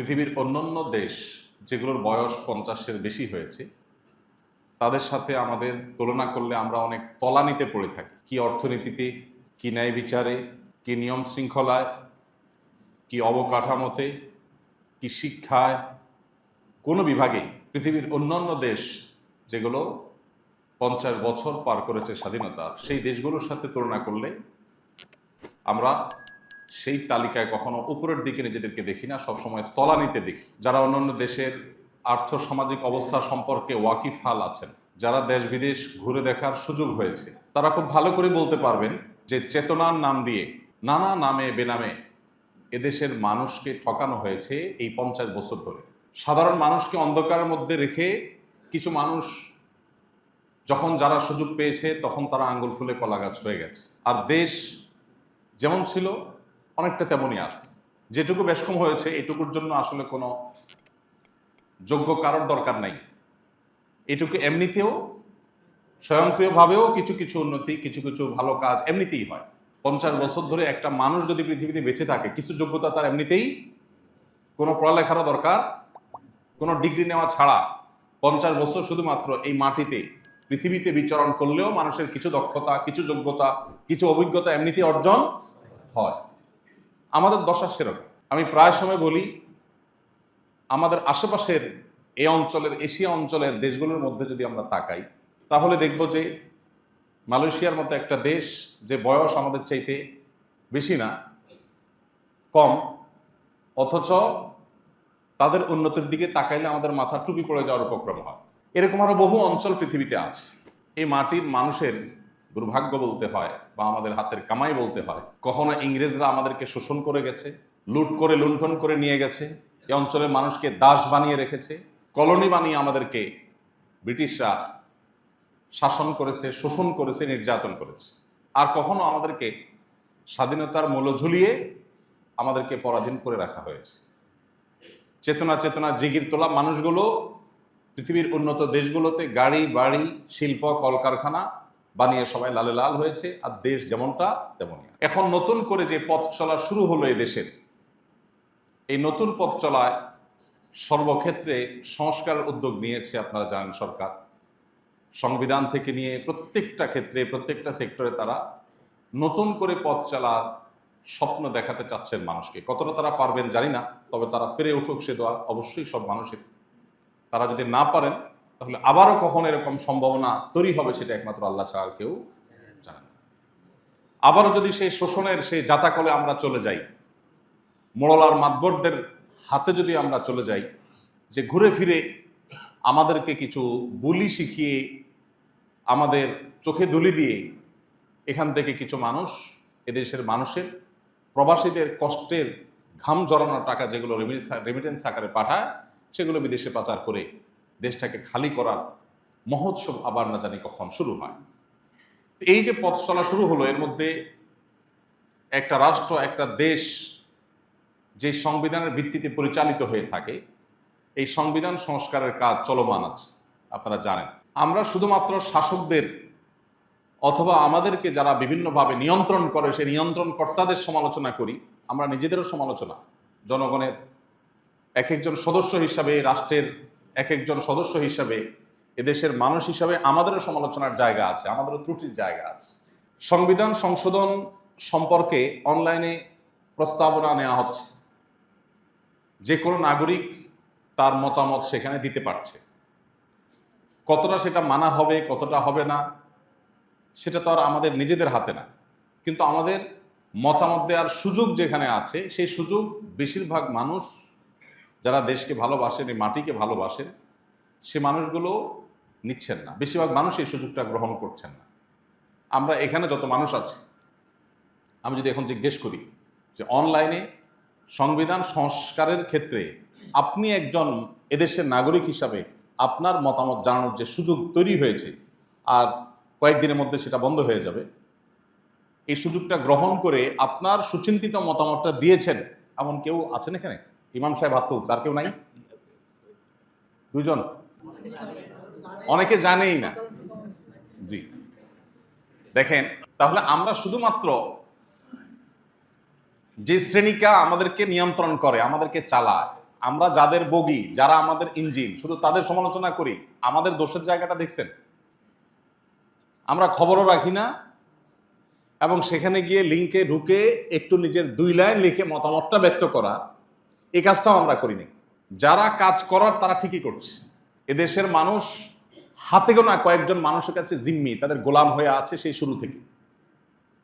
পৃথিবীর অন্যান্য দেশ যেগুলোর বয়স পঞ্চাশের বেশি হয়েছে, তাদের সাথে আমাদের তুলনা করলে আমরা অনেক তলানিতে পড়ে থাকি। কি অর্থনীতিতে, কি ন্যায় বিচারে, কি নিয়ম শৃঙ্খলায়, কি অবকাঠামোতে, কি শিক্ষায়, কোনো বিভাগেই পৃথিবীর অন্যান্য দেশ যেগুলো পঞ্চাশ বছর পার করেছে স্বাধীনতা, সেই দেশগুলোর সাথে তুলনা করলে আমরা সেই তালিকায় কখনো উপরের দিকে নিজেদেরকে দেখি না, সবসময় তলানিতে দেখি। যারা অন্যান্য দেশের আর্থ সামাজিক অবস্থা সম্পর্কে ওয়াকিফাল আছেন, যারা দেশ বিদেশ ঘুরে দেখার সুযোগ হয়েছে, তারা খুব ভালো করে বলতে পারবেন যে চেতনার নাম দিয়ে নানা নামে বেনামে এদেশের মানুষকে ঠকানো হয়েছে এই পঞ্চাশ বছর ধরে। সাধারণ মানুষকে অন্ধকারের মধ্যে রেখে কিছু মানুষ যখন যারা সুযোগ পেয়েছে, তখন তারা আঙ্গুল ফুলে কলা গাছ হয়ে গেছে। আর দেশ যেমন ছিল অনেকটা তেমনই আস। যেটুকু বেশকম হয়েছে, এটুকুর জন্য আসলে কোনো যোগ্য কারোর দরকার নাই। এটুকু এমনিতেও, স্বয়ংক্রিয়ভাবেও কিছু কিছু উন্নতি, কিছু কিছু ভালো কাজ এমনিতেই হয়। পঞ্চাশ বছর ধরে একটা মানুষ যদি পৃথিবীতে বেঁচে থাকে, কিছু যোগ্যতা তার এমনিতেই কোনো পড়ালেখারও দরকার, কোনো ডিগ্রি নেওয়া ছাড়া। পঞ্চাশ বছর শুধুমাত্র এই মাটিতে, পৃথিবীতে বিচরণ করলেও মানুষের কিছু দক্ষতা, কিছু যোগ্যতা, কিছু অভিজ্ঞতা এমনিতেই অর্জন হয়। আমাদের দশা সেরকম। আমি প্রায় সময় বলি, আমাদের আশেপাশের এই অঞ্চলের, এশিয়া অঞ্চলের দেশগুলোর মধ্যে যদি আমরা তাকাই, তাহলে দেখব যে মালয়েশিয়ার মতো একটা দেশ যে বয়স আমাদের চাইতে বেশি না, কম, অথচ তাদের উন্নতির দিকে তাকাইলে আমাদের মাথা টুপি পড়ে যাওয়ার উপক্রম হয়। এরকম আরও বহু অঞ্চল পৃথিবীতে আছে। এই মাটির মানুষের দুর্ভাগ্য বলতে হয় বা আমাদের হাতের কামাই বলতে হয়। কখনো ইংরেজরা আমাদেরকে শোষণ করে গেছে, লুট করে, লুণ্ঠন করে নিয়ে গেছে এ অঞ্চলের মানুষকে দাস বানিয়ে রেখেছে, কলোনি বানিয়ে আমাদেরকে ব্রিটিশরা শাসন করেছে, শোষণ করেছে, নির্যাতন করেছে। আর কখনো আমাদেরকে স্বাধীনতার মূল্য ঝুলিয়ে আমাদেরকে পরাধীন করে রাখা হয়েছে। চেতনা চেতনা, জিগির তোলা মানুষগুলো, পৃথিবীর উন্নত দেশগুলোতে গাড়ি, বাড়ি, শিল্প, কলকারখানা বানিয়ে সবাই লালে লাল হয়েছে আর দেশ যেমনটা তেমনই এখন নতুন করে যে পথ চলা শুরু হলো এই দেশের, এই নতুন পথ চলায় সর্বক্ষেত্রে সংস্কারের উদ্যোগ নিয়েছে আপনারা জানেন সরকার। সংবিধান থেকে নিয়ে প্রত্যেকটা ক্ষেত্রে, প্রত্যেকটা সেক্টরে তারা নতুন করে পথ চলার স্বপ্ন দেখাতে চাচ্ছেন মানুষকে। কতটা তারা পারবেন জানি না, তবে তারা পেরে উঠুক সে দেওয়া অবশ্যই সব মানুষের। তারা যদি না পারেন তাহলে আবারও কখন এরকম সম্ভাবনা তৈরি হবে সেটা একমাত্র আল্লাহ ছাড়া আর কেউ জানেন। আবারও যদি সেই শোষণের সেই জাতাকলে আমরা চলে যাই, মোড়লার মাতবরদের হাতে যদি আমরা চলে যাই, যে ঘুরে ফিরে আমাদেরকে কিছু বুলি শিখিয়ে আমাদের চোখে দুলি দিয়ে এখান থেকে কিছু মানুষ, এদেশের মানুষের, প্রবাসীদের কষ্টের ঘাম জড়ানো টাকা যেগুলো রেমিটেন্স আকারে পাঠায়, সেগুলো বিদেশে পাচার করে দেশটাকে খালি করার মহোৎসব আবার না জানি কখন শুরু হয়। এই যে পথ চলা শুরু হলো, এর মধ্যে একটা রাষ্ট্র, একটা দেশ যে সংবিধানের ভিত্তিতে পরিচালিত হয়ে থাকে, এই সংবিধান সংস্কারের কাজ চলমান আছে, আপনারা জানেন। আমরা শুধুমাত্র শাসকদের অথবা আমাদেরকে যারা বিভিন্নভাবে নিয়ন্ত্রণ করে, সেই নিয়ন্ত্রণ কর্তাদের সমালোচনা করি, আমরা নিজেদেরও সমালোচনা। জনগণের এক একজন সদস্য হিসাবে রাষ্ট্রের এক একজন সদস্য হিসাবে এদেশের মানুষ হিসাবে আমাদেরও সমালোচনার জায়গা আছে, আমাদেরও ত্রুটির জায়গা আছে। সংবিধান সংশোধন সম্পর্কে অনলাইনে প্রস্তাবনা নেওয়া হচ্ছে। যে কোনো নাগরিক তার মতামত সেখানে দিতে পারছে। কতটা সেটা মানা হবে, কতটা হবে না, সেটা তো আর আমাদের নিজেদের হাতে না। কিন্তু আমাদের মতামত দেওয়ার সুযোগ যেখানে আছে, সেই সুযোগ বেশিরভাগ মানুষ যারা দেশকে ভালোবাসেন, এই মাটিকে ভালোবাসেন, সে মানুষগুলো নিচ্ছেন না। বেশিরভাগ মানুষ এই সুযোগটা গ্রহণ করছেন না। আমরা এখানে যত মানুষ আছে, আমি যদি এখন জিজ্ঞেস করি যে অনলাইনে সংবিধান সংস্কারের ক্ষেত্রে আপনি একজন এদেশের নাগরিক হিসাবে আপনার মতামত জানানোর যে সুযোগ তৈরি হয়েছে আর কয়েকদিনের মধ্যে সেটা বন্ধ হয়ে যাবে, এই সুযোগটা গ্রহণ করে আপনার সুচিন্তিত মতামতটা দিয়েছেন এমন কেউ আছেন এখানে? ইমাম সাহেব হাত তুলছে, আর কেউ নাই? দুজন অনেকে জানেই না। জি। দেখেন, তাহলে আমরা শুধুমাত্র যে শ্রেণীকা আমাদেরকে নিয়ন্ত্রণ করে, আমাদেরকে চালায়, আমরা যাদের বগি, যারা আমাদের ইঞ্জিন, শুধু তাদের সমালোচনা করি, আমাদের দোষের জায়গাটা দেখছেন? আমরা খবরও রাখি না, এবং সেখানে গিয়ে লিঙ্কে ঢুকে একটু নিজের দুই লাইন লিখে মতামতটা ব্যক্ত করা এই কাজটাও আমরা করিনি। যারা কাজ করার তারা ঠিকই করছে। এদেশের মানুষ, হাতে গোনা কয়েকজন মানুষের কাছে জিম্মি, তাদের গোলাম হয়ে আছে সেই শুরু থেকে।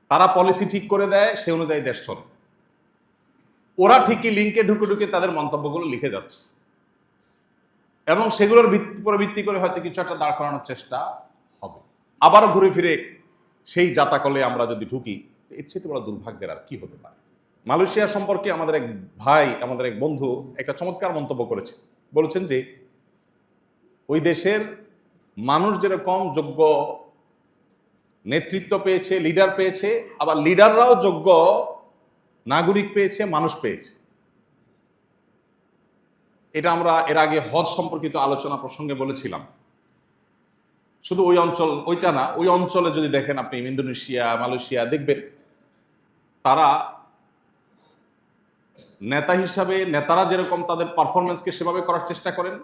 তারা পলিসি ঠিক করে দেয় সে অনুযায়ী দেশ চলে। ওরা ঠিকই লিঙ্কে ঢুকে ঢুকে তাদের মন্তব্যগুলো লিখে যাচ্ছে। এবং সেগুলোর ভিত্তি উপরে ভিত্তি করে হয়তো কিছু একটা দাঁড় করানোর চেষ্টা হবে। আবারও ঘুরে ফিরে সেই জাতাকলে আমরা যদি ঢুকি এর চেয়ে বড় দুর্ভাগ্যের আর কি হতে পারে? মালয়েশিয়া সম্পর্কে আমাদের এক ভাই, আমাদের এক বন্ধু একটা চমৎকার মন্তব্য করেছে। বলেছেন যে, ওই দেশের মানুষ যেরকম যোগ্য নেতৃত্ব পেয়েছে লিডার পেয়েছে, আবার লিডাররাও যোগ্য নাগরিক পেয়েছে, মানুষ পেয়েছে। এটা আমরা এর আগে হজ সম্পর্কিত আলোচনা প্রসঙ্গে বলেছিলাম। শুধু ওই অঞ্চল, ওইটা না, ওই অঞ্চলে যদি দেখেন আপনি ইন্দোনেশিয়া, মালয়েশিয়া, দেখবেন তারা নেতা হিসাবে নেতারা যেরকম তাদের পারফরমেন্সকে সেভাবে করার চেষ্টা করেন,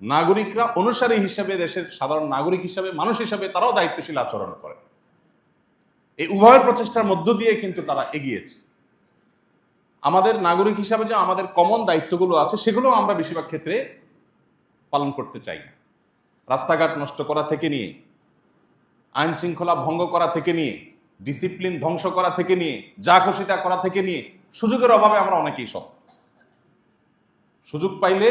নাগরিকরা অনুসারী হিসাবে দেশের সাধারণ নাগরিক হিসাবে, মানুষ হিসাবে তারাও দায়িত্বশীল আচরণ করে এই উভয়ের প্রচেষ্টার মধ্য দিয়ে কিন্তু তারা এগিয়েছে। আমাদের নাগরিক হিসাবে যে আমাদের কমন দায়িত্বগুলো আছে, সেগুলো আমরা বেশিরভাগ ক্ষেত্রে পালন করতে চাই না। রাস্তাঘাট নষ্ট করা থেকে নিয়ে আইন শৃঙ্খলা ভঙ্গ করা থেকে নিয়ে ডিসিপ্লিন ধ্বংস করা থেকে নিয়ে, যা খুশিতা করা থেকে নিয়ে সুযোগের অভাবে আমরা অনেকেই সৎ। সুযোগ পাইলে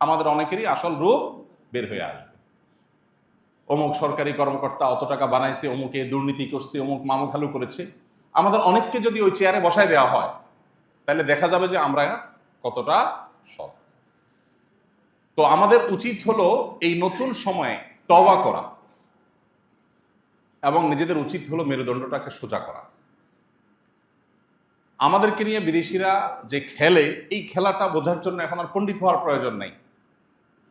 আমাদের অনেকেরই আসল রূপ বের হয়ে আসবে। অমুক সরকারি কর্মকর্তা অত টাকা বানাইছে, অমুকে দুর্নীতি করছে, অমুক মামুখালু করেছে। আমাদের অনেককে যদি ওই চেয়ারে বসায় দেওয়া হয়, তাহলে দেখা যাবে যে আমরা কতটা সৎ। তো আমাদের উচিত হলো এই নতুন সময়ে তওবা করা এবং নিজেদের উচিত হলো মেরুদণ্ডটাকে সোজা করা। আমাদেরকে নিয়ে বিদেশিরা যে খেলে, এই খেলাটা বোঝার জন্য এখন আর পণ্ডিত হওয়ার প্রয়োজন নাই।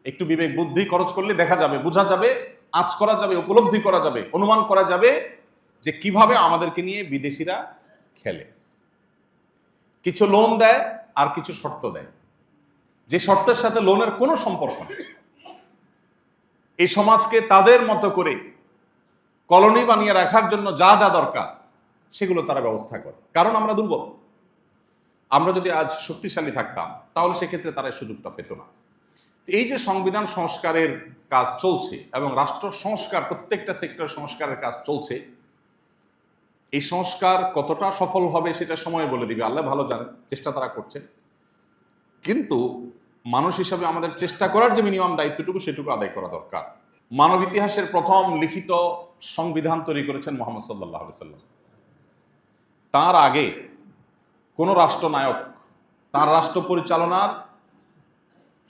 একটু বিবেক, বুদ্ধি খরচ করলে দেখা যাবে, বোঝা যাবে, আঁচ করা যাবে, উপলব্ধি করা যাবে, অনুমান করা যাবে যে কীভাবে আমাদেরকে নিয়ে বিদেশিরা খেলে। কিছু লোন দেয় আর কিছু শর্ত দেয়। যে শর্তের সাথে লোনের কোনো সম্পর্ক নেই। এই সমাজকে তাদের মতো করে কলোনি বানিয়ে রাখার জন্য যা যা দরকার সেগুলো তারা ব্যবস্থা করে। কারণ আমরা দুর্বল। আমরা যদি আজ শক্তিশালী থাকতাম, তাহলে সেক্ষেত্রে তারা সুযোগটা পেত না। এই যে সংবিধান সংস্কারের কাজ চলছে এবং রাষ্ট্র সংস্কার, প্রত্যেকটা সেক্টর সংস্কারের কাজ চলছে, এই সংস্কার কতটা সফল হবে সেটা সময় বলে দিবে। আল্লাহ ভালো জানেন, চেষ্টা তারা করছে কিন্তু মানুষ হিসাবে আমাদের চেষ্টা করার যে মিনিমাম দায়িত্বটুকু, সেটুকু আদায় করা দরকার। মানব ইতিহাসের প্রথম লিখিত সংবিধান তৈরি করেছেন মোহাম্মদ সাল্লাহ সাল্লাম তার আগে কোনো রাষ্ট্রনায়ক, তার রাষ্ট্র পরিচালনার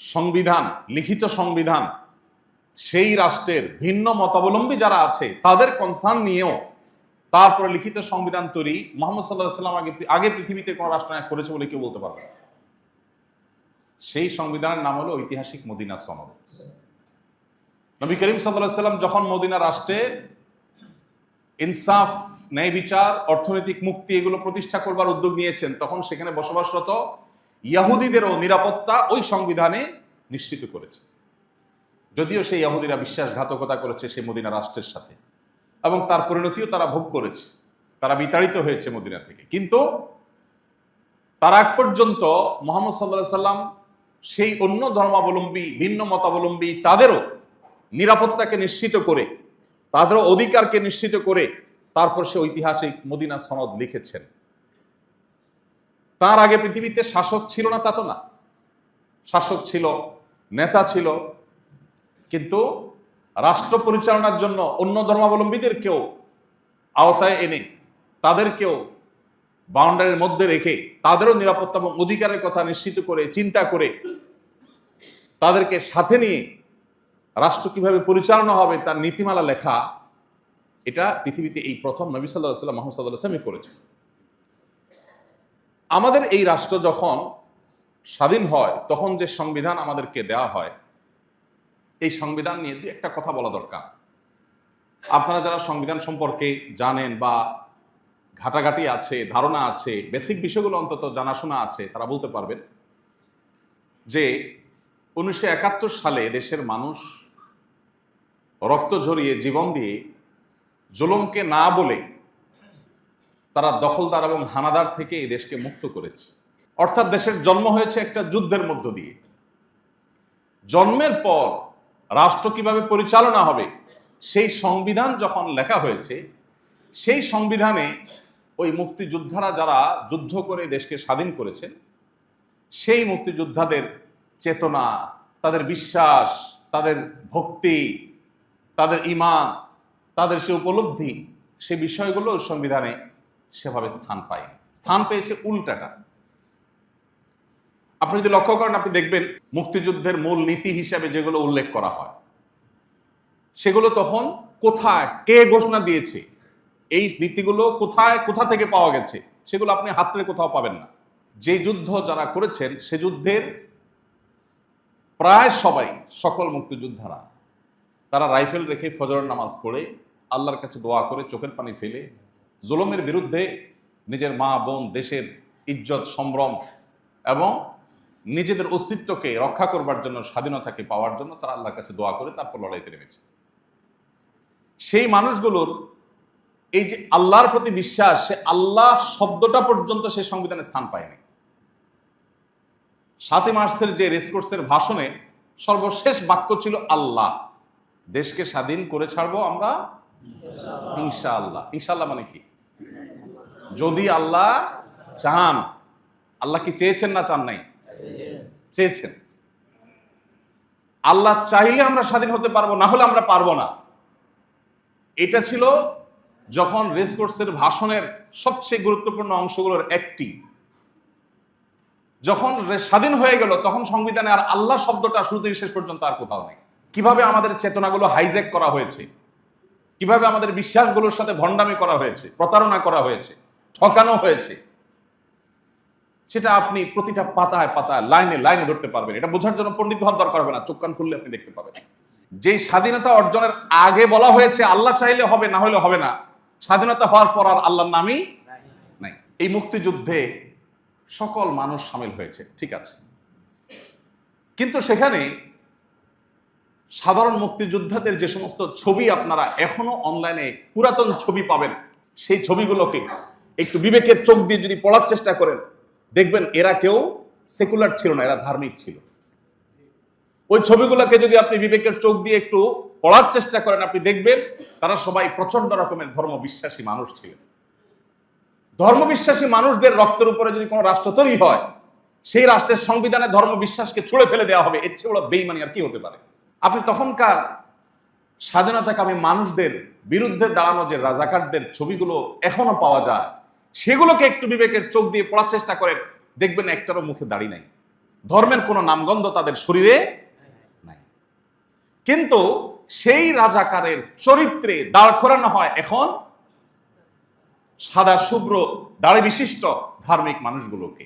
সংবিধান, লিখিত সংবিধান, সেই রাষ্ট্রের ভিন্ন মতাবলম্বী যারা আছে, তাদের কনসার্ন নিয়েও তারপরে লিখিত সংবিধান তৈরি মোহাম্মদ সাল্লাহ সাল্লাম আগে আগে পৃথিবীতে কোনো রাষ্ট্রনায়ক করেছে বলে কেউ বলতে পারবে সেই সংবিধানের নাম হলো ঐতিহাসিক মদিনা সনদ। নবী করিম সাল্লাহ সাল্লাম যখন মদিনা রাষ্ট্রে ইনসাফ, ন্যায় বিচার, অর্থনৈতিক মুক্তি এগুলো প্রতিষ্ঠা করবার উদ্যোগ নিয়েছেন, তখন সেখানে বসবাসরত ইয়াহুদিদেরও নিরাপত্তা ওই সংবিধানে নিশ্চিত করেছে। যদিও সেই ইয়াহুদিরা বিশ্বাসঘাতকতা করেছে সেই মদিনা রাষ্ট্রের সাথে, এবং তার পরিণতিও তারা ভোগ করেছে। তারা বিতাড়িত হয়েছে মদিনা থেকে। কিন্তু তার আগ পর্যন্ত মোহাম্মদ সাল্লাহ সাল্লাম সেই অন্য ধর্মাবলম্বী, ভিন্ন মতাবলম্বী, তাদেরও নিরাপত্তাকে নিশ্চিত করে তাদেরও অধিকারকে নিশ্চিত করে তারপর সে ঐতিহাসিক মদিনা সনদ লিখেছেন। তার আগে পৃথিবীতে শাসক ছিল না তা তো না। শাসক ছিল, নেতা ছিল। কিন্তু রাষ্ট্র পরিচালনার জন্য অন্য ধর্মাবলম্বীদেরকেও আওতায় এনে তাদেরকেও বাউন্ডারির মধ্যে রেখে তাদেরও নিরাপত্তা এবং অধিকারের কথা নিশ্চিত করে, চিন্তা করে তাদেরকে সাথে নিয়ে রাষ্ট্র কীভাবে পরিচালনা হবে, তার নীতিমালা লেখা, এটা পৃথিবীতে এই প্রথম নবী সাল্লাহ সাল্লাম মোহাম্মদ সাল্লাহ সাল্লামই করেছে আমাদের এই রাষ্ট্র যখন স্বাধীন হয়, তখন যে সংবিধান আমাদেরকে দেওয়া হয়, এই সংবিধান নিয়ে দু একটা কথা বলা দরকার। আপনারা যারা সংবিধান সম্পর্কে জানেন বা ঘাটাঘাটি আছে, ধারণা আছে, বেসিক বিষয়গুলো অন্তত জানাশোনা আছে, তারা বলতে পারবেন যে উনিশশো একাত্তর সালে দেশের মানুষ রক্ত ঝরিয়ে জীবন দিয়ে জুলুমকে না বলে তারা দখলদার এবং হানাদার থেকে এই দেশকে মুক্ত করেছে। অর্থাৎ দেশের জন্ম হয়েছে একটা যুদ্ধের মধ্য দিয়ে। জন্মের পর রাষ্ট্র কীভাবে পরিচালনা হবে, সেই সংবিধান যখন লেখা হয়েছে, সেই সংবিধানে ওই মুক্তিযোদ্ধারা যারা যুদ্ধ করে দেশকে স্বাধীন করেছেন, সেই মুক্তিযোদ্ধাদের চেতনা, তাদের বিশ্বাস, তাদের ভক্তি তাদের ইমান তাদের সে উপলব্ধি, সে বিষয়গুলো সংবিধানে সেভাবে স্থান পায়নি। স্থান পেয়েছে উল্টাটা। আপনি যদি লক্ষ্য করেন, আপনি দেখবেন মুক্তিযুদ্ধের মূল নীতি হিসাবে যেগুলো উল্লেখ করা হয়, সেগুলো তখন কোথায়, কে ঘোষণা দিয়েছে, এই নীতিগুলো কোথায়, কোথা থেকে পাওয়া গেছে, সেগুলো আপনি হাতরে কোথাও পাবেন না। যে যুদ্ধ যারা করেছেন, সে যুদ্ধের প্রায় সবাই সকল মুক্তিযোদ্ধারা তারা রাইফেল রেখে ফজর নামাজ পড়ে, আল্লাহর কাছে দোয়া করে, চোখের পানি ফেলে, জুলুমের বিরুদ্ধে নিজের মা, বোন, দেশের ইজ্জত, সম্ভ্রম এবং নিজেদের অস্তিত্বকে রক্ষা করবার জন্য, স্বাধীনতাকে পাওয়ার জন্য তারা আল্লাহর কাছে দোয়া করে, তারপর লড়াইতে নেমেছে। সেই মানুষগুলোর এই যে আল্লাহর প্রতি বিশ্বাস, সে আল্লাহ শব্দটা পর্যন্ত সে সংবিধানে স্থান পায়নি। সাতই মার্চের যে রেসকোর্সের ভাষণে সর্বশেষ বাক্য ছিল আল্লাহ। দেশকে স্বাধীন করে ছাড়বো আমরা? ইনশাআল্লাহ। ইনশাআল্লাহ মানে কি? যদি আল্লাহ চান, আল্লাহ কি চেয়েছেন না চান নাই? চেয়েছেন। আল্লাহ চাইলে আমরা স্বাধীন হতে পারব, না হলে আমরা পারব না। এটা ছিল যখন রেসকোর্সের ভাষণের সবচেয়ে গুরুত্বপূর্ণ অংশগুলোর একটি। যখন স্বাধীন হয়ে গেল, তখন সংবিধানে আর আল্লাহ শব্দটা শুরু থেকে শেষ পর্যন্ত আর কোথাও নেই। কীভাবে আমাদের চেতনাগুলো হাইজ্যাক করা হয়েছে? কীভাবে আমাদের বিশ্বাসগুলোর সাথে ভণ্ডামি করা হয়েছে, প্রতারণা করা হয়েছে, ঠকানো হয়েছে? সেটা আপনি প্রতিটা পাতায় পাতায়, লাইনে লাইনে ধরতে পারবেন। এটা বোঝার জন্য পণ্ডিত হওয়ার দরকার হবে না, চোখ কান খুললে আপনি দেখতে পাবেন। যেই স্বাধীনতা অর্জনের আগে বলা হয়েছে, আল্লাহ চাইলে হবে, না হলে হবে না। স্বাধীনতা হওয়ার পর আর আল্লাহর নামই নাই। এই মুক্তিযুদ্ধে সকল মানুষ সামিল হয়েছে, ঠিক আছে। কিন্তু সেখানে সাধারণ মুক্তিযোদ্ধাদের যে সমস্ত ছবি আপনারা এখনও অনলাইনে পুরাতন ছবি পাবেন, সেই ছবিগুলোকে একটু বিবেকের চোখ দিয়ে যদি পড়ার চেষ্টা করেন, দেখবেন এরা কেউ সেকুলার ছিল না, এরা ধার্মিক ছিল। ওই ছবিগুলোকে যদি আপনি বিবেকের চোখ দিয়ে একটু পড়ার চেষ্টা করেন, আপনি দেখবেন তারা সবাই প্রচণ্ড রকমের ধর্ম বিশ্বাসী মানুষ ছিলেন। ধর্মবিশ্বাসী মানুষদের রক্তের উপরে যদি কোনো রাষ্ট্র তৈরি হয়, সেই রাষ্ট্রের সংবিধানে ধর্ম বিশ্বাসকে ছুঁড়ে ফেলে দেওয়া হবে, এর চেয়ে বড় বেইমানি আর কি হতে পারে? আপনি তখনকার স্বাধীনতাকামী মানুষদের বিরুদ্ধে দাঁড়ানো যে রাজাকারদের ছবিগুলো এখনও পাওয়া যায়, সেগুলোকে একটু বিবেকের চোখ দিয়ে পড়ার চেষ্টা করেন, দেখবেন একটারও মুখে দাড়ি নাই। ধর্মের কোনো নামগন্ধ তাদের শরীরে নাই। কিন্তু সেই রাজাকারের চরিত্রে দাঁড় করানো হয় এখন সাদা শুভ্র দাড়ি বিশিষ্ট ধার্মিক মানুষগুলোকে।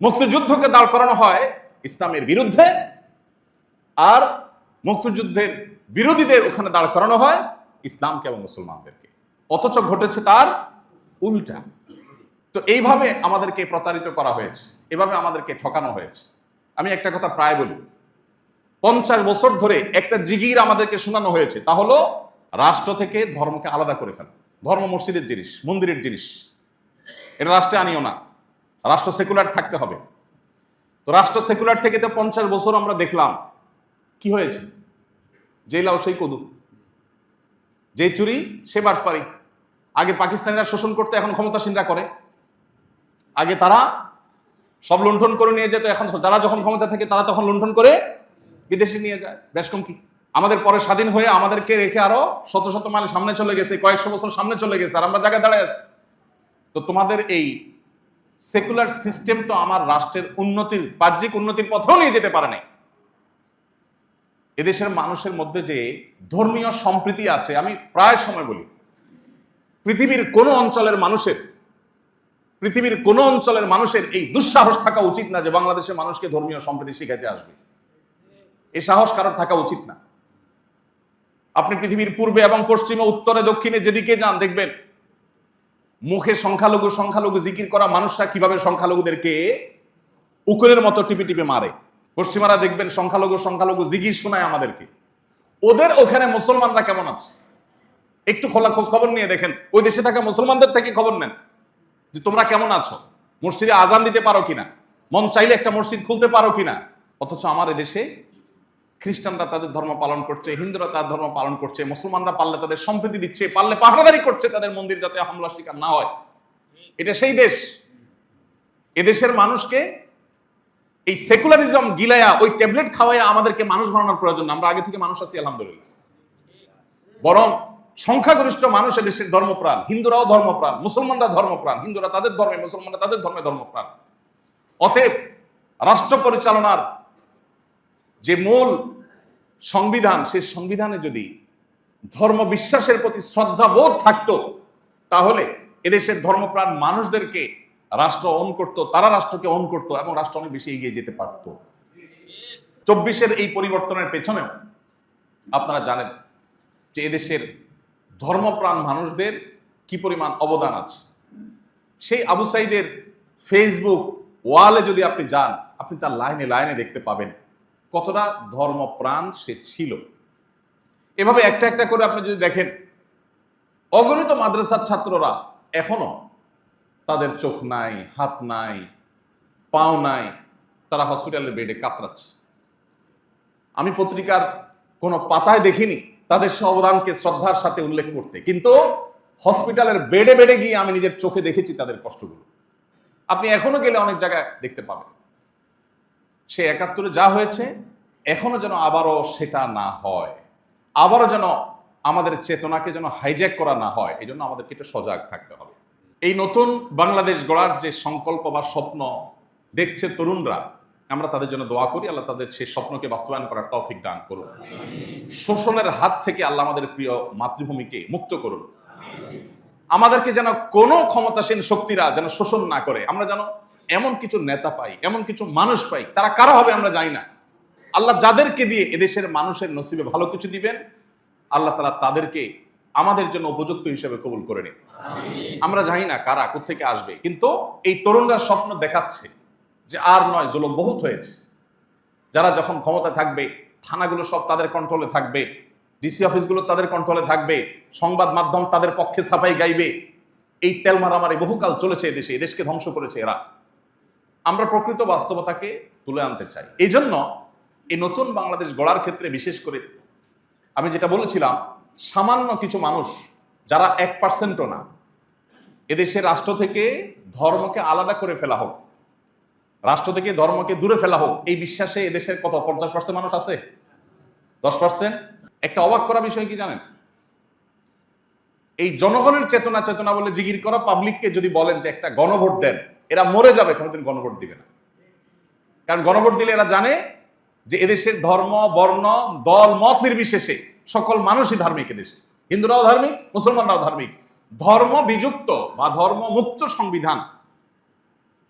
মুক্তিযুদ্ধকে দাঁড় করানো হয় ইসলামের বিরুদ্ধে আর মুক্তিযুদ্ধের বিরোধীদের ওখানে দাঁড় করানো হয় ইসলামকে এবং মুসলমানদেরকে। অথচ ঘটেছে তার উল্টা। তো এইভাবে আমাদেরকে প্রতারিত করা হয়েছে, এভাবে আমাদেরকে ঠকানো হয়েছে। আমি একটা কথা প্রায় বলি, পঞ্চাশ বছর ধরে একটা জিগির আমাদেরকে শোনানো হয়েছে, তা হলো রাষ্ট্র থেকে ধর্মকে আলাদা করে ফেলা। ধর্ম মসজিদের জিনিস, মন্দিরের জিনিস। এটা রাষ্ট্রে আনিও না। রাষ্ট্র সেকুলার থাকতে হবে। তো রাষ্ট্র সেকুলার থেকে তো পঞ্চাশ বছর আমরা দেখলাম কি হয়েছে? যেই লাও সেই কদু। যেই চুরি, সে বাটপারি। আগে পাকিস্তানিরা শোষণ করতে এখন ক্ষমতাসীনরা করে। আগে তারা সব লুণ্ঠন করে নিয়ে যেত, এখন যারা যখন ক্ষমতা থাকে, তারা তখন লুণ্ঠন করে বিদেশে নিয়ে যায়। বেশ কম কি আমাদের পরে স্বাধীন হয়ে আমাদেরকে রেখে আরও শত শত মাইল সামনে চলে গেছে, কয়েকশো বছর সামনে চলে গেছে, আর আমরা জায়গায় দাঁড়ায় আছি। তো তোমাদের এই সেকুলার সিস্টেম তো আমার রাষ্ট্রের উন্নতির, বাহ্যিক উন্নতির পথেও নিয়ে যেতে পারে নাই। এদেশের মানুষের মধ্যে যে ধর্মীয় সম্প্রীতি আছে, আমি প্রায় সময় বলি, পৃথিবীর কোন অঞ্চলের মানুষের, পৃথিবীর কোন অঞ্চলের মানুষের এই দুঃসাহস থাকা উচিত না যে বাংলাদেশের মানুষকে ধর্মীয় সম্প্রীতি শিখাইতে আসবে। এই সাহস কারোর থাকা উচিত না। আপনি পৃথিবীর পূর্বে এবং পশ্চিমে, উত্তরে, দক্ষিণে যেদিকে যান, দেখবেন মুখে সংখ্যালঘু সংখ্যালঘু জিকির করা মানুষরা কীভাবে সংখ্যালঘুদেরকে উকুলের মতো টিপে টিপে মারে। পশ্চিমারা দেখবেন সংখ্যালঘু সংখ্যালঘু জিগির শোনায় আমাদেরকে। ওদের ওখানে মুসলমানরা কেমন আছে? একটু খোলা খোঁজ খবর নিয়ে দেখেন। ওই দেশে থাকা মুসলমানদের থেকে খবর নেন যে তোমরা কেমন আছো? মসজিদে আজান দিতে পারো কিনা? মন চাইলে একটা মসজিদ খুলতে পারো কিনা? অথচ আমার দেশে খ্রিস্টানরা তাদের ধর্ম পালন করছে, হিন্দুরা তার ধর্ম পালন করছে, মুসলমানরা পারলে তাদের সম্প্রীতি দিচ্ছে, পারলে পাহারাদারি করছে তাদের মন্দির যাতে হামলা শিকার না হয়। এটা সেই দেশ। এদেশের মানুষকে এই সেকুলারিজম গিলায়া ওই ট্যাবলেট খাওয়াইয়া আমাদেরকে মানুষ বানানোর প্রয়োজন আমরা আগে থেকে মানুষ আছি, আলহামদুলিল্লাহ। বরং সংখ্যাগরিষ্ঠ মানুষ দেশের ধর্মপ্রাণ, হিন্দুরাও ধর্মপ্রাণ, মুসলমানরা ধর্মপ্রাণ, হিন্দুরা তাদের ধর্মে, মুসলমানরা তাদের ধর্মে ধর্মপ্রাণ। অতএব রাষ্ট্র পরিচালনার যে মূল সংবিধান সেই সংবিধানে যদি ধর্ম বিশ্বাসের প্রতি শ্রদ্ধাবোধ থাকতো, তাহলে এদেশের ধর্মপ্রাণ মানুষদেরকে রাষ্ট্র অন করত, তারা রাষ্ট্রকে অন করত এবং রাষ্ট্র অনেক বেশি এগিয়ে যেতে পারত। চব্বিশের এই পরিবর্তনের পেছনেও আপনারা জানেন যে এদেশের ধর্মপ্রাণ মানুষদের কি পরিমাণ অবদান আছে। সেই আবু সাইদের ফেসবুক ওয়ালে যদি আপনি যান, আপনি তার লাইনে লাইনে দেখতে পাবেন কতটা ধর্মপ্রাণ সে ছিল। এভাবে একটা একটা করে আপনি যদি দেখেন, অগণিত মাদ্রাসার ছাত্ররা এখনও তাদের চোখ নাই, হাত নাই, পাও নাই, তারা হসপিটালের বেডে কাতরাচ্ছে। আমি পত্রিকার কোনো পাতায় দেখিনি তাদের সে শ্রদ্ধার সাথে উল্লেখ করতে, কিন্তু হসপিটালের বেডে বেডে গিয়ে আমি নিজের চোখে দেখেছি তাদের কষ্টগুলো। আপনি এখনও গেলে অনেক জায়গায় দেখতে পাবেন। সে একাত্তরে যা হয়েছে, এখনও যেন আবারও সেটা না হয়। আবারও যেন আমাদের চেতনাকে যেন হাইজ্যাক করা না হয় এই জন্য আমাদেরকে একটু সজাগ থাকতে হবে। এই নতুন বাংলাদেশ গড়ার যে সংকল্প বা স্বপ্ন দেখছে তরুণরা, আমরা তাদের জন্য দোয়া করি, আল্লাহ তাদের সেই স্বপ্নকে বাস্তবায়ন করার তৌফিক দান করুন শোষণের হাত থেকে আল্লাহ আমাদের প্রিয় মাতৃভূমিকে মুক্ত করুন। আমাদেরকে যেন কোনো ক্ষমতাসীন শক্তিরা যেন শোষণ না করে, আমরা যেন এমন কিছু নেতা পাই, এমন কিছু মানুষ পাই, তারা কারা হবে আমরা জানি না। আল্লাহ যাদেরকে দিয়ে এদেশের মানুষের নসিবে ভালো কিছু দিবেন, আল্লাহ তালা তাদেরকে আমাদের জন্য উপযুক্ত হিসেবে কবুল করে নিন আমরা জানি না কারা কোথেকে আসবে। কিন্তু এই তরুণরা স্বপ্ন দেখাচ্ছে যে আর নয়, জুলুম বহুত হয়েছে। যারা যখন ক্ষমতা থাকবে, থানাগুলো সব তাদের কন্ট্রোলে থাকবে ডিসি অফিসগুলো তাদের কন্ট্রোলে থাকবে, সংবাদ মাধ্যম তাদের পক্ষে সাফাই গাইবে। এই তেল মারামারি বহুকাল চলেছে এদেশে এদেশকে ধ্বংস করেছে এরা। আমরা প্রকৃত বাস্তবতাকে তুলে আনতে চাই। এই জন্য এই নতুন বাংলাদেশ গড়ার ক্ষেত্রে বিশেষ করে আমি যেটা বলেছিলাম সামান্য কিছু মানুষ যারা এক পার্সেন্টও না, এদেশের রাষ্ট্র থেকে ধর্মকে আলাদা করে ফেলা হোক, রাষ্ট্র থেকে ধর্মকে দূরে ফেলা হোক, এই বিশ্বাসে এদেশের কত, পঞ্চাশ পার্সেন্ট মানুষ আছে? দশ পার্সেন্ট? একটা অবাক করা বিষয় কি জানেন? এই জনগণের চেতনা চেতনা বলে জিগির করা পাবলিককে যদি বলেন যে একটা গণভোট দেন, এরা মরে যাবে, কোনোদিন গণভোট দিবে না। কারণ গণভোট দিলে এরা জানে যে এদেশের ধর্ম, বর্ণ, দল, মত নির্বিশেষে সকল মানুষই ধার্মিক এদেশে। হিন্দুরাও ধার্মিক, মুসলমানরাও ধার্মিক। ধর্ম বিযুক্ত বা ধর্ম মুক্ত সংবিধান,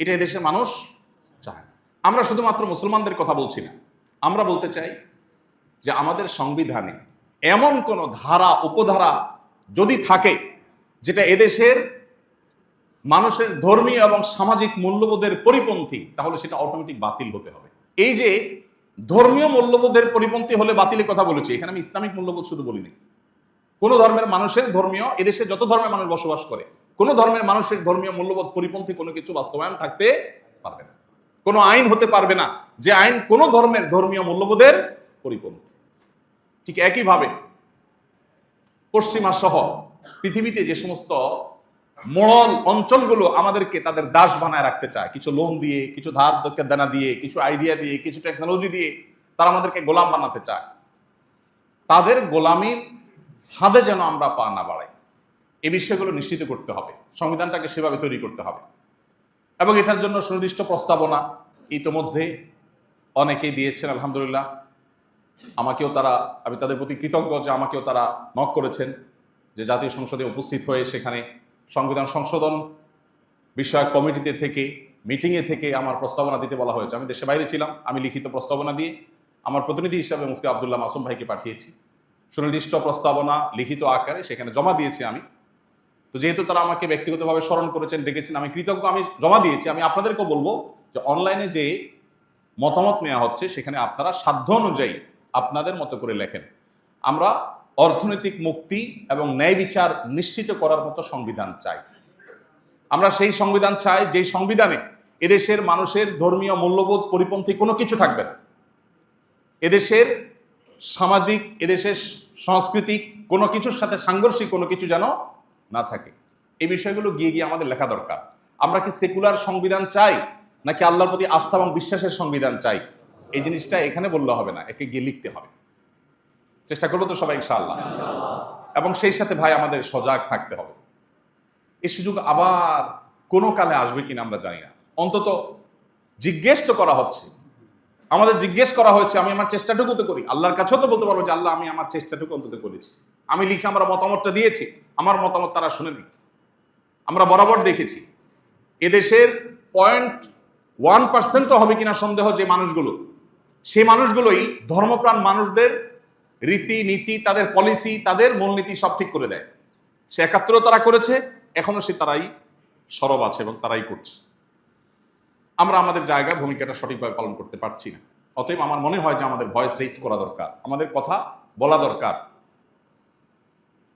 এটা এদেশের মানুষ চায় না। আমরা শুধুমাত্র মুসলমানদের কথা বলছি না। আমরা বলতে চাই যে আমাদের সংবিধানে এমন কোন ধারা, উপধারা যদি থাকে যেটা এদেশের মানুষের ধর্মীয় এবং সামাজিক মূল্যবোধের পরিপন্থী, তাহলে সেটা অটোমেটিক বাতিল হতে হবে। এই যে ধর্মীয় মূল্যবোধের পরিপন্থী হলে বাতিলের কথা বলেছি। এখানে আমি ইসলামিক মূল্যবোধ শুধু বলিনি কোন ধর্মের মানুষের ধর্মীয়, এদেশে যত ধর্মের মানুষ বসবাস করে, কোন ধর্মের মানুষের ধর্মীয় মূল্যবোধ পরিপন্থী কোনো কিছু বাস্তবায়ন থাকতে পারবে না। কোনো আইন হতে পারবে না যে আইন কোন ধর্মের ধর্মীয় মূল্যবোধের পরিপন্থী। ঠিক একইভাবে পশ্চিমা সহ পৃথিবীতে যে সমস্ত মোড়ল অঞ্চলগুলো আমাদেরকে তাদের দাস বানায় রাখতে চায়। কিছু লোন দিয়ে, কিছু ধার দানা দিয়ে, কিছু আইডিয়া দিয়ে, কিছু টেকনোলজি দিয়ে তারা আমাদেরকে গোলাম বানাতে চায়। তাদের গোলামির ফাঁদে যেন আমরা পা না বাড়াই। এই বিষয়গুলো নিশ্চিত করতে হবে। সংবিধানটাকে সেভাবে তৈরি করতে হবে। এবং এটার জন্য সুনির্দিষ্ট প্রস্তাবনা ইতোমধ্যে অনেকেই দিয়েছেন, আলহামদুলিল্লাহ। আমাকেও তারা, আমি তাদের প্রতি কৃতজ্ঞ যে আমাকেও তারা নক করেছেন যে জাতীয় সংসদে উপস্থিত হয়ে সেখানে সংবিধান সংশোধন বিষয়ক কমিটিতে থেকে, মিটিংয়ে থেকে আমার প্রস্তাবনা দিতে বলা হয়েছে। আমি দেশে বাইরে ছিলাম, আমি লিখিত প্রস্তাবনা দিয়ে আমার প্রতিনিধি হিসাবে মুফতি আবদুল্লাহ মাসুম ভাইকে পাঠিয়েছি। সুনির্দিষ্ট প্রস্তাবনা, লিখিত আকারে সেখানে জমা দিয়েছি আমি। তো যেহেতু তারা আমাকে ব্যক্তিগতভাবে স্মরণ করেছেন, ডেকেছেন, আমি কৃতজ্ঞ, আমি জমা দিয়েছি। আমি আপনাদেরকেও বলব যে অনলাইনে যে মতামত নেওয়া হচ্ছে, সেখানে আপনারা সাধ্য অনুযায়ী আপনাদের মতো করে লেখেন। আমরা অর্থনৈতিক মুক্তি এবং ন্যায় বিচার নিশ্চিত করার মতো সংবিধান চাই। আমরা সেই সংবিধান চাই, যেই সংবিধানে এদেশের মানুষের ধর্মীয় মূল্যবোধ, পরিপন্থী কোনো কিছু থাকবে না। এদেশের সামাজিক, এদেশের সাংস্কৃতিক কোনো কিছুর সাথে সাংঘর্ষিক কোনো কিছু যেন না থাকে। এই বিষয়গুলো গিয়ে গিয়ে আমাদের লেখা দরকার। আমরা কি সেকুলার সংবিধান চাই, নাকি আল্লাহর প্রতি আস্থা এবং বিশ্বাসের সংবিধান চাই? এই জিনিসটা এখানে বললে হবে না, একে গিয়ে লিখতে হবে। চেষ্টা করব তো সবাই, ইনশাআল্লাহ। এবং সেই সাথে ভাই আমাদের সজাগ থাকতে হবে। এই সুযোগ আবার কোনো কালে আসবে কিনা আমরা জানি না। অন্তত জিজ্ঞেস তো করা হচ্ছে। আমাদের জিজ্ঞেস করা হয়েছে, আমি আমার চেষ্টাটুকু তো করি। আল্লাহর কাছেও তো বলতে পারব যে, আল্লাহ, আমি আমার চেষ্টাটুকু অন্তত করেছি। আমি লিখে আমার মতামতটা দিয়েছি। আমার মতামত তারা শুনেনি আমরা বরাবর দেখেছি। এদেশের পয়েন্ট ওয়ান পার্সেন্টও হবে কিনা সন্দেহ যে মানুষগুলো। সেই মানুষগুলোই ধর্মপ্রাণ মানুষদের রীতি নীতি তাদের পলিসি তাদের মূলনীতি সব ঠিক করে দেয়। সে একাত্তরও তারা করেছে, এখনও সে তারাই সরব আছে এবং তারাই করছে। আমরা আমাদের জায়গায় ভূমিকাটা সঠিকভাবে পালন করতে পারছি না। অতএব আমার মনে হয় যে আমাদের ভয়েস রেজ করা দরকার, আমাদের কথা বলা দরকার।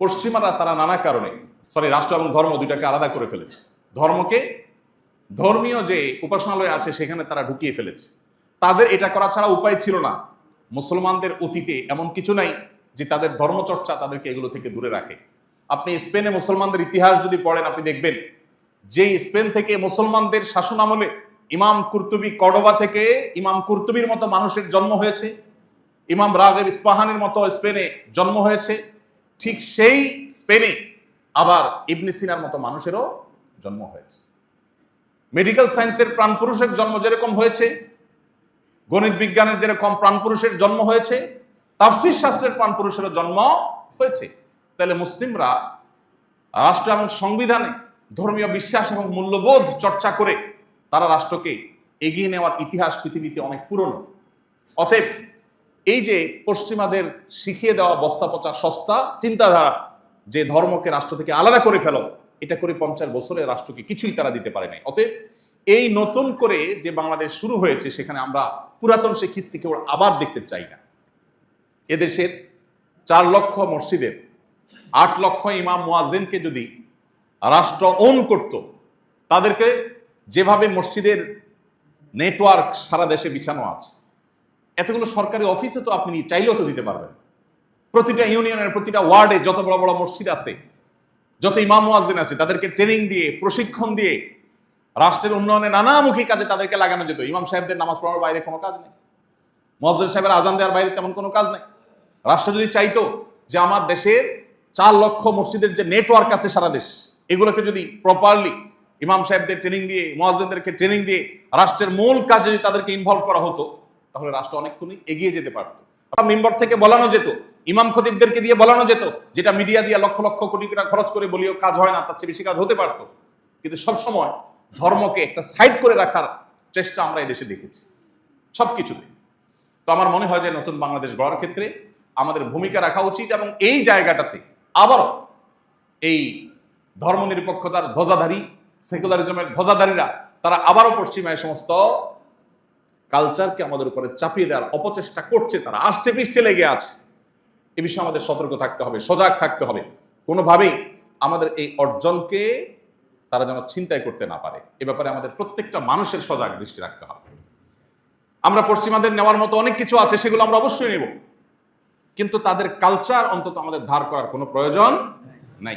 পশ্চিমারা তারা নানা কারণে সরি রাষ্ট্র এবং ধর্ম দুইটাকে আলাদা করে ফেলেছে। ধর্মকে, ধর্মীয় যে উপাসনালয় আছে, সেখানে তারা ঢুকিয়ে ফেলেছে। তাদের এটা করা ছাড়া উপায় ছিল না। মুসলমানদের অতীতে এমন কিছু নাই যে তাদের ধর্মচর্চা তাদেরকে এগুলো থেকে দূরে রাখে। আপনি স্পেনে মুসলমানদের ইতিহাস যদি পড়েন, আপনি দেখবেন যে স্পেন থেকে মুসলমানদের শাসন আমলে ইমাম কুর্তুবি কডোবা থেকে ইমাম কুর্তুবির মতো মানুষের জন্ম হয়েছে, ইমাম রাগেব ইস্পাহানের মতো স্পেনে জন্ম হয়েছে, ঠিক সেই স্পেনে আবার ইবনে সিনার মতো মানুষেরও জন্ম হয়েছে। মেডিকেল সায়েন্সের প্রাণপুরুষের জন্ম যেরকম হয়েছে গণিত বিজ্ঞানের যেরকম প্রাণপুরুষের জন্ম হয়েছে, তাফসির শাস্ত্রের প্রাণপুরুষেরও জন্ম হয়েছে। তাহলে মুসলিমরা রাষ্ট্র এবং সংবিধানে ধর্মীয় বিশ্বাস এবং মূল্যবোধ চর্চা করে তারা রাষ্ট্রকে এগিয়ে নেওয়ার ইতিহাস পৃথিবীতে অনেক পুরনো। অতএব এই যে পশ্চিমাদের শিখিয়ে দেওয়া বস্তা পচা সস্তা চিন্তাধারা, যে ধর্মকে রাষ্ট্র থেকে আলাদা করে ফেলো, এটা করে পঞ্চাশ বছরে রাষ্ট্রকে কিছুই তারা দিতে পারে নাই। অতএব এই নতুন করে যে বাংলাদেশ শুরু হয়েছে, সেখানে আমরা পুরাতন সেই খিস্তিকে ওরা আবার দেখতে চাই না। এদেশের চার লক্ষ মসজিদের, আট লক্ষ ইমাম মুয়াজ্জিনকে যদি রাষ্ট্র ওন করত, তাদেরকে যেভাবে মসজিদের নেটওয়ার্ক সারা দেশে বিছানো আছে, এতগুলো সরকারি অফিসে তো আপনি চাইলেও তো দিতে পারবেন। প্রতিটা ইউনিয়নের, প্রতিটা ওয়ার্ডে যত বড় বড় মসজিদ আছে, যত ইমাম মুয়াজ্জিন আছে, তাদেরকে ট্রেনিং দিয়ে, প্রশিক্ষণ দিয়ে রাষ্ট্রের উন্নয়নে নানামুখী কাজে তাদেরকে লাগানো যেত। ইমাম সাহেবদের নামাজ পড়ার বাইরে কোনো কাজ নেই। মসজিদ সাহেবের আজান দেওয়ার বাইরে তেমন কোনো কাজ নেই। রাষ্ট্র যদি চাইতো যে আমার দেশের চার লক্ষ মসজিদের যে নেটওয়ার্ক আছে সারা দেশ, এগুলোকে যদি প্রপারলি ইমাম সাহেবদের ট্রেনিং দিয়ে, মোয়াজ্জেনদেরকে ট্রেনিং দিয়ে রাষ্ট্রের মূল কাজে যদি তাদেরকে ইনভলভ করা হতো, তাহলে রাষ্ট্র অনেকক্ষণই এগিয়ে যেতে পারতো। মেম্বার থেকে বলানো যেত, ইমাম খতিবদেরকে দিয়ে বলানো যেত, যেটা মিডিয়া দিয়ে লক্ষ লক্ষ কোটি টাকা খরচ করে বলিও কাজ হয় না, তার চেয়ে বেশি কাজ হতে পারতো। কিন্তু সবসময় ধর্মকে একটা সাইড করে রাখার চেষ্টা আমরা এই দেশে দেখেছি সব কিছুতে তো আমার মনে হয় যে নতুন বাংলাদেশ গড়ার ক্ষেত্রে আমাদের ভূমিকা রাখা উচিত এবং এই জায়গাটাতে আবারও এই ধর্মনিরপেক্ষতার ধ্বজাধারী সেকুলারিজমের ধ্বজাধারীরা, তারা আবারও পশ্চিমা এই সমস্ত কালচারকে আমাদের উপরে চাপিয়ে দেওয়ার অপচেষ্টা করছে, তারা আষ্টে পৃষ্ঠে লেগে আছে। এ বিষয়ে আমাদের সতর্ক থাকতে হবে, সজাগ থাকতে হবে। কোনোভাবেই আমাদের এই অর্জনকে তারা যেন চিন্তাই করতে না পারে। এ ব্যাপারে আমাদের প্রত্যেকটা মানুষের সজাগ দৃষ্টি রাখতে হবে। আমরা পশ্চিমাদের নেওয়ার মতো অনেক কিছু আছে, সেগুলো আমরা অবশ্যই নেব। কিন্তু তাদের কালচার অন্তত আমাদের ধার করার কোনো প্রয়োজন নাই।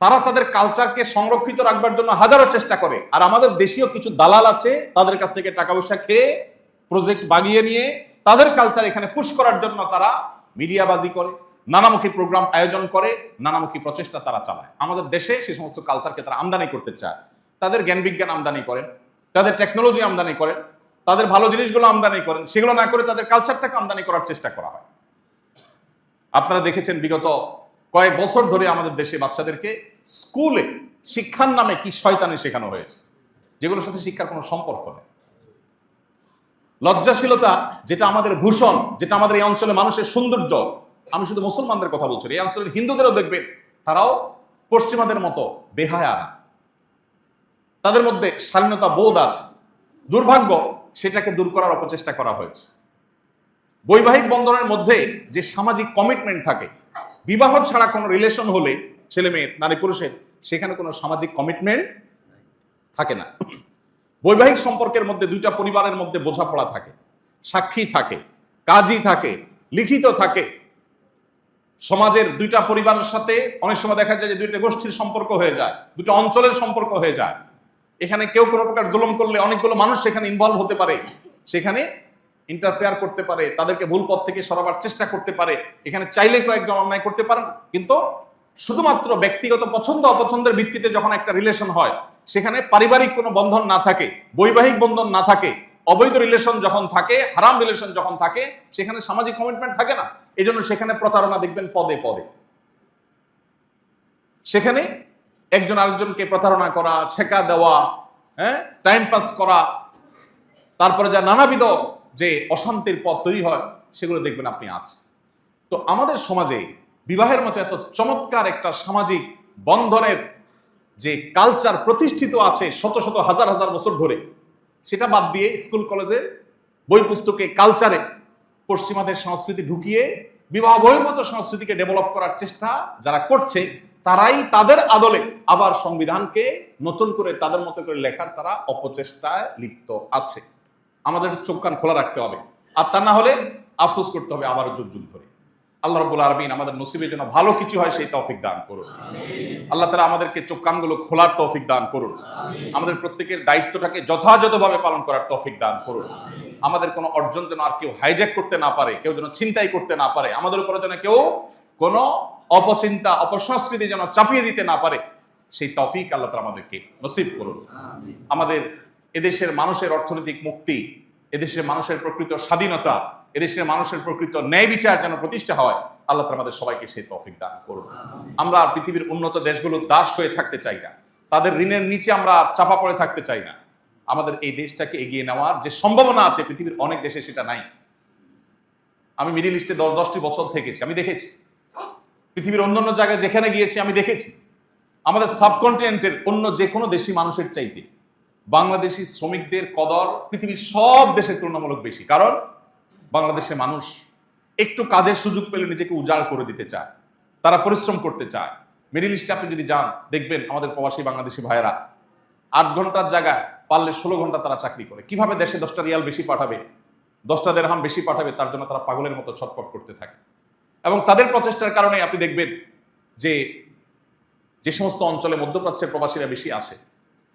তারা তাদের কালচারকে সংরক্ষিত রাখবার জন্য হাজারো চেষ্টা করে। আর আমাদের দেশীয় কিছু দালাল আছে, তাদের কাছ থেকে টাকা পয়সা খেয়ে প্রজেক্ট বাগিয়ে নিয়ে তাদের কালচার এখানে পুশ করার জন্য তারা মিডিয়াবাজি করে। নানামুখী প্রোগ্রাম আয়োজন করে, নানামুখী প্রচেষ্টা তারা চালায়। আমাদের দেশে সে সমস্ত কালচারকে তারা আমদানি করতে চায়। তাদের জ্ঞান বিজ্ঞান আমদানি করেন, তাদের টেকনোলজি আমদানি করেন, তাদের ভালো জিনিসগুলো আমদানি করেন, সেগুলো না করে তাদের কালচারটাকে আমদানি করার চেষ্টা করা হয়। আপনারা দেখেছেন বিগত কয়েক বছর ধরে আমাদের দেশে বাচ্চাদেরকে স্কুলে শিক্ষার নামে কি শয়তানি শেখানো হয়েছে, যেগুলোর সাথে শিক্ষার কোনো সম্পর্ক নেই। লজ্জাশীলতা, যেটা আমাদের ভূষণ, যেটা আমাদের এই অঞ্চলে মানুষের সৌন্দর্য আমি শুধু মুসলমানদের কথা বলছি এই অঞ্চলের হিন্দুদেরও দেখবেন, তারাও পশ্চিমাদের মতো বেহায়া না। তাদের মধ্যে স্বাধীনতা বোধ আছে, দুর্ভাগ্য সেটাকে দূর করার অপচেষ্টা করা হয়েছে। বৈবাহিক বন্ধনের মধ্যে যে সামাজিক কমিটমেন্ট থাকে, বিবাহ ছাড়া কোনো রিলেশন হলে ছেলে মেয়ের নারী পুরুষের, সেখানে কোনো সামাজিক কমিটমেন্ট থাকে না। বৈবাহিক সম্পর্কের মধ্যে দুইটা পরিবারের মধ্যে বোঝাপড়া থাকে, সাক্ষী থাকে, কাজী থাকে, লিখিত থাকে সমাজের দুইটা পরিবারের সাথে অনেক সময় দেখা যায় যে দুইটা গোষ্ঠীর সম্পর্ক হয়ে যায় দুটো অঞ্চলের সম্পর্ক হয়ে যায়। এখানে কেউ কোনো প্রকার জুলুম করলে অনেকগুলো মানুষ সেখানে ইনভলভ হতে পারে, সেখানে ইন্টারফেয়ার করতে পারে, তাদেরকে ভুল পথ থেকে সরাবার চেষ্টা করতে পারে। এখানে চাইলে কয়েকজন অন্যায় করতে পারেন, কিন্তু শুধুমাত্র ব্যক্তিগত পছন্দ, অপছন্দের ভিত্তিতে যখন একটা রিলেশন হয়, সেখানে পারিবারিক কোনো বন্ধন না থাকে, বৈবাহিক বন্ধন না থাকে, অবৈধ রিলেশন যখন থাকে, হারাম রিলেশন যখন থাকে, সেখানে সামাজিক কমিটমেন্ট থাকে না। এই জন্য সেখানে প্রতারণা দেখবেন পদে পদে। সেখানে একজন আরেকজনকে প্রতারণা করা, ছেকা দেওয়া হ্যাঁ টাইম পাস করা, তারপরে যা নানাবিধ যে অশান্তির পথ তৈরি হয়, সেগুলো দেখবেন আপনি আজ। তো আমাদের সমাজে বিবাহের মতো এত চমৎকার একটা সামাজিক বন্ধনের যে কালচার প্রতিষ্ঠিত আছে শত শত হাজার হাজার বছর ধরে, সেটা বাদ দিয়ে স্কুল, কলেজে বই পুস্তকে কালচারে পশ্চিমাদের সংস্কৃতি ঢুকিয়ে বিবাহ বহির্ভূত সংস্কৃতিকে ডেভেলপ করার চেষ্টা যারা করছে, তারাই তাদের আদলে আবার সংবিধানকে নতুন করে তাদের মতো করে লেখার তারা অপচেষ্টায় লিপ্ত আছে। আমাদের চোখ কান খোলা রাখতে হবে। আর তা না হলে আফসোস করতে হবে আবার যুগ যুগ ধরে। আল্লাহ রবুল আরবিন আমাদের নসিবের জন্য ভালো কিছু হয়, সেই তৌফিক দান করুন। আল্লাহ তারা আমাদেরকে চোখ কানগুলো খোলার তৌফিক দান করুন। আমাদের প্রত্যেকের দায়িত্বটাকে যথাযথভাবে পালন করার তৌফিক দান করুন। আমাদের কোনো অর্জন যেন আর কেউ হাইজ্যাক করতে না পারে, কেউ যেন চিন্তাই করতে না পারে, আমাদের উপরে যেন কেউ কোনো অপচিন্তা, অপসংস্কৃতি যেন চাপিয়ে দিতে না পারে, সেই তৌফিক আল্লাহ তারা আমাদেরকে নসিব করুন। আমাদের এদেশের মানুষের অর্থনৈতিক মুক্তি, এদেশের মানুষের প্রকৃত স্বাধীনতা এদেশের মানুষের প্রকৃত ন্যায় বিচার যেন প্রতিষ্ঠা হয় আল্লাহ আমাদের সবাইকে সেই তৌফিক দান করুন। আমরা আর পৃথিবীর উন্নত দেশগুলোর দাস হয়ে থাকতে চাই না। তাদের ঋণের নিচে আমরা আর চাপা পড়ে থাকতে চাই না। আমাদের এই দেশটাকে এগিয়ে নেওয়ার যে সম্ভাবনা আছে পৃথিবীর অনেক দেশে সেটা নাই। আমি মিডিল ইস্টে দশ দশটি বছর থেকেছি আমি দেখেছি। পৃথিবীর অন্যান্য জায়গায় যেখানে গিয়েছি আমি দেখেছি। আমাদের সাবকন্টিনেন্টের অন্য যে কোনো দেশি মানুষের চাইতে বাংলাদেশি শ্রমিকদের কদর পৃথিবীর সব দেশের তুলনামূলক বেশি। কারণ বাংলাদেশের মানুষ একটু কাজের সুযোগ পেলে নিজেকে উজাড় করে দিতে চায়, তারা পরিশ্রম করতে চায়। মিডিল ইস্টে আপনি যদি যান, দেখবেন আমাদের প্রবাসী বাংলাদেশি ভাইয়েরা আট ঘণ্টার জায়গায় পারলে ষোলো ঘণ্টা তারা চাকরি করে। কীভাবে দেশে দশটা রিয়াল বেশি পাঠাবে, দশটা দেড়হাম বেশি পাঠাবে, তার জন্য তারা পাগলের মতো ছটপট করতে থাকে। এবং তাদের প্রচেষ্টার কারণে আপনি দেখবেন যে যে সমস্ত অঞ্চলে মধ্যপ্রাচ্যের প্রবাসীরা বেশি আসে,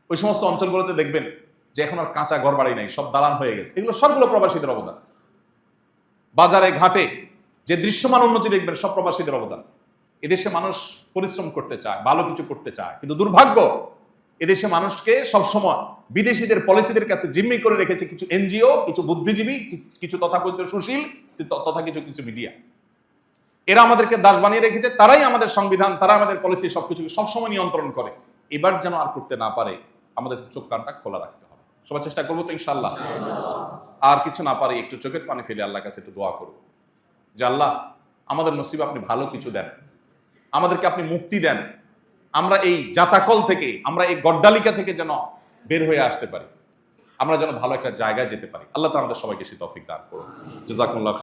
ওই সমস্ত অঞ্চলগুলোতে দেখবেন যে এখন আর কাঁচা ঘর বাড়ি নাই, সব দালান হয়ে গেছে। এগুলো সবগুলো প্রবাসীদের অবদান। বাজারে, ঘাটে যে দৃশ্যমান উন্নতি দেখবেন, সব প্রবাসীদের অবদান। এদেশে মানুষ পরিশ্রম করতে চায়, ভালো কিছু করতে চায়। কিন্তু দুর্ভাগ্য, এদেশে মানুষকে সবসময় বিদেশিদের পলিসিদের কাছে জিম্মি করে রেখেছে কিছু এনজিও, কিছু বুদ্ধিজীবী, কিছু তথাকথিত সুশীল, তথা কিছু কিছু মিডিয়া। এরা আমাদেরকে দাস বানিয়ে রেখেছে, তারাই আমাদের সংবিধান, তারা আমাদের পলিসি সবকিছুকে সবসময় নিয়ন্ত্রণ করে। এবার যেন আর করতে না পারে, আমাদের চোখ, কানটা খোলা রাখতে সবার চেষ্টা করব তো ইনশাল্লাহ আর কিছু না পারে একটু চোখের পানি ফেলে আল্লাহ কাছে একটু দোয়া করব। যে আল্লাহ, আমাদের নসিব আপনি ভালো কিছু দেন। আমাদেরকে আপনি মুক্তি দেন। আমরা এই জাতাকল থেকে, আমরা এই গড্ডালিকা থেকে যেন বের হয়ে আসতে পারি। আমরা যেন ভালো একটা জায়গায় যেতে পারি। আল্লাহ তো আমাদের সবাইকে সে তফিক দান করুন। জাজাকুল্লাহ